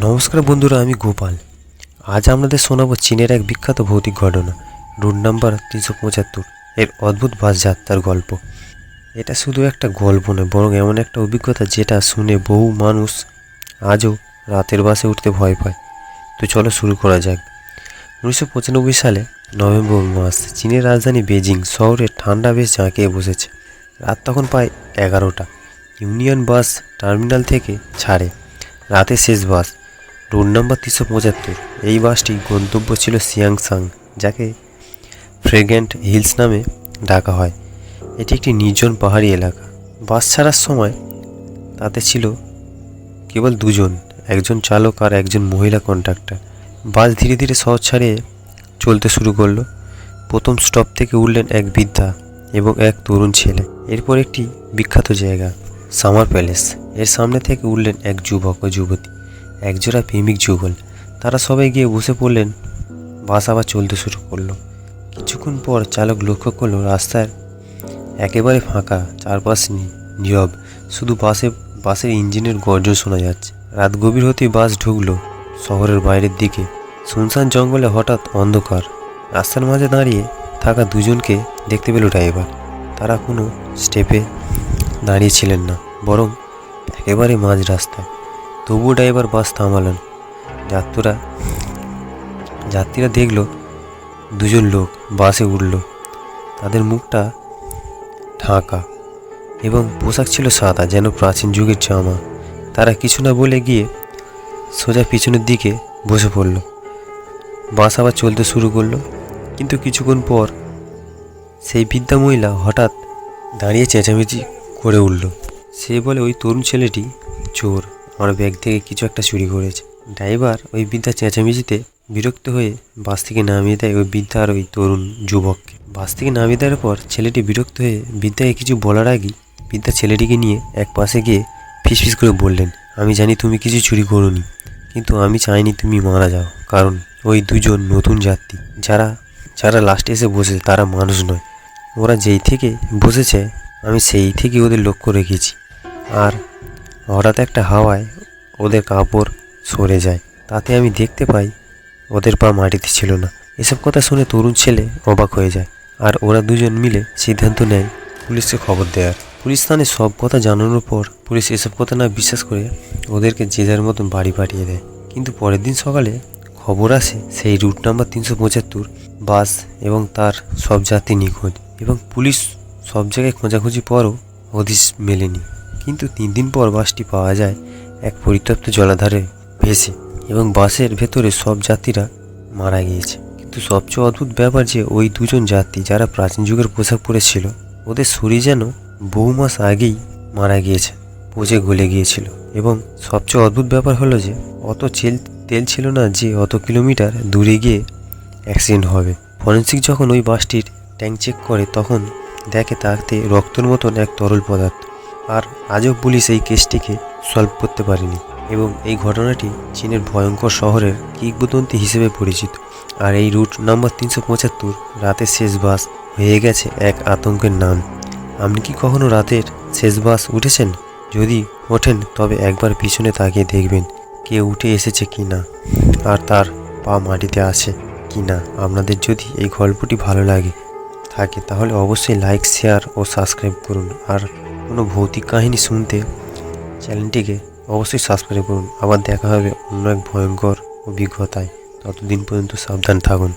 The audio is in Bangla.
নমস্কার বন্ধুরা, আমি গোপাল। আজ আপনাদের শোনাবো চীনের এক বিখ্যাত ভৌতিক ঘটনা, রুট নাম্বার তিনশো পঁচাত্তর। এর অদ্ভুত বাস যাত্রার গল্প। এটা শুধু একটা গল্প নয়, বরং এমন একটা অভিজ্ঞতা যেটা শুনে বহু মানুষ আজও রাতের বাসে উঠতে ভয় পায়। তো চলো শুরু করা যাক। উনিশশো পঁচানব্বই সালে নভেম্বর মাস, চীনের রাজধানী বেজিং শহরে ঠান্ডা বেশ জাঁকিয়ে বসেছে। রাত তখন প্রায় এগারোটা। ইউনিয়ন বাস টার্মিনাল থেকে ছাড়ে। রাতের শেষ বাস রোড নাম্বার তিনশো পঁচাত্তর। এই বাসটি গন্তব্য ছিল সিয়াংসাং, যাকে ফ্রেগ্রেন্ট হিলস নামে ডাকা হয়। এটি একটি নির্জন পাহাড়ি এলাকা। বাস ছাড়ার সময় তাতে ছিল কেবল দুজন, একজন চালক আর একজন মহিলা কন্ডাক্টর। বাস ধীরে ধীরে শহর ছাড়িয়ে চলতে শুরু করল। প্রথম স্টপ থেকে উঠলেন এক বৃদ্ধা এবং এক তরুণ ছেলে। এরপর একটি বিখ্যাত জায়গা, সামার প্যালেস। এর সামনে থেকে উঠলেন এক যুবক ও যুবতী। একজোড়া প্রেমিক যুগল। তারা সবাই গিয়ে বসে পড়লেন। বাস আবার চলতে শুরু করল। কিছুক্ষণ পর চালক লক্ষ্য করল রাস্তার একেবারে ফাঁকা, চারপাশ নীরব। শুধু বাসে, বাসের ইঞ্জিনের গর্জন শোনা যাচ্ছে। রাত গভীর হতেই বাস ঢুকলো শহরের বাইরের দিকে। শুনশান জঙ্গলে হঠাৎ অন্ধকার। রাস্তার মাঝে দাঁড়িয়ে থাকা দুজনকে দেখতে পেল ড্রাইভার। তারা কোনো স্টেপে দাঁড়িয়ে ছিলেন না, বরং একেবারে মাঝ রাস্তায়। তবুও ড্রাইভার বাস থামালেন। যাত্রীরা যাত্রীরা দেখল দুজন লোক বাসে উঠল। তাদের মুখটা ঢাকা এবং পোশাক ছিল সাদা, যেন প্রাচীন যুগের জামা। তারা কিছু না বলে গিয়ে সোজা পিছনের দিকে বসে পড়ল। বাস আবার চলতে শুরু করল, কিন্তু কিছুক্ষণ পর সেই বৃদ্ধা মহিলা হঠাৎ দাঁড়িয়ে চেঁচামেচি করে উঠল। সে বলে, ওই তরুণ ছেলেটি চোর। আমার ব্যাগ থেকে কিছু একটা চুরি করেছে। ড্রাইভার ওই বৃদ্ধা চেঁচামেচিতে বিরক্ত হয়ে বাস থেকে নামিয়ে দেয় ওই বৃদ্ধা আর ওই তরুণ যুবককে। বাস থেকে নামিয়ে দেওয়ার পর ছেলেটি বিরক্ত হয়ে, বৃদ্ধাকে কিছু বলার আগেই বৃদ্ধা ছেলেটিকে নিয়ে এক পাশে গিয়ে ফিসফিস করে বললেন, আমি জানি তুমি কিছু চুরি করোনি, কিন্তু আমি চাইনি তুমি মারা যাও, কারণ ওই দুজন নতুন যাত্রী। যারা যারা লাস্টে এসে বসেছে, তারা মানুষ নয়। ওরা যেই থেকে বসেছে, আমি সেই থেকে ওদের লক্ষ্য রেখেছি। আর হঠাৎ একটা হাওয়ায় ওদের কাপড় সরে যায়। তাতে আমি দেখতে পাই ওদের পা মাটিতে ছিল না। এসব কথা শুনে তরুণ ছেলে অবাক হয়ে যায় আর ওরা দুজন মিলে সিদ্ধান্ত নেয় পুলিশকে খবর দেওয়ার। পুলিশ স্থানে সব কথা জানানোর পর পুলিশ এসব কথা না বিশ্বাস করে ওদেরকে যে যার মতন বাড়ি পাঠিয়ে দেয়। কিন্তু পরের দিন সকালে খবর আসে সেই রুট নাম্বার তিনশো পঁচাত্তর, বাস এবং তার সব যাত্রী নিখোঁজ এবং পুলিশ সব জায়গায় খোঁজাখুঁজি পরও হদিশ মেলেনি। কিন্তু তিন দিন পর বাসটি পাওয়া যায় এক পরিত্যক্ত জলাধারে ভেসে এবং বাসের ভেতরে সব যাত্রীরা মারা গিয়েছে। কিন্তু সবচেয়ে অদ্ভুত ব্যাপার যে ওই দুজন যাত্রী যারা প্রাচীন যুগের পোশাক পরেছিল, ওদের শরীর যেন বহু মাস আগেই মারা গিয়েছে, পচে গলে গিয়েছিল। এবং সবচেয়ে অদ্ভুত ব্যাপার হলো যে, অত চেল তেল ছিল না যে অত কিলোমিটার দূরে গিয়ে অ্যাক্সিডেন্ট হবে। ফরেন্সিক যখন ওই বাসটির ট্যাঙ্ক চেক করে, তখন দেখে তাতে রক্তের মতন এক তরল পদার্থ। আর আজও পুলিশ এই কেসটিকে সলভ করতে পারেনি এবং এই ঘটনাটি চীনের ভয়ঙ্কর শহরের কিংবদন্তি হিসেবে পরিচিত। আর এই রুট নম্বর তিনশো পঁচাত্তর রাতের শেষ বাস হয়ে গেছে এক আতঙ্কের নাম। আপনি কি কখনো রাতের শেষ বাস উঠেছেন? যদি ওঠেন, তবে একবার পিছনে তাকিয়ে দেখবেন কে উঠে এসেছে কি না আর তার পা মাটিতে আছে কি না। আপনাদের যদি এই গল্পটি ভালো লাগে থাকে, তাহলে অবশ্যই লাইক, শেয়ার ও সাবস্ক্রাইব করুন। আর কোনো ভৌতিক কাহিনী শুনতে চ্যানেলটিকে অবশ্যই সাবস্ক্রাইব করুন। আবার দেখা হবে অন্য এক ভয়ঙ্কর অভিজ্ঞতায়। ততদিন পর্যন্ত সাবধান থাকুন।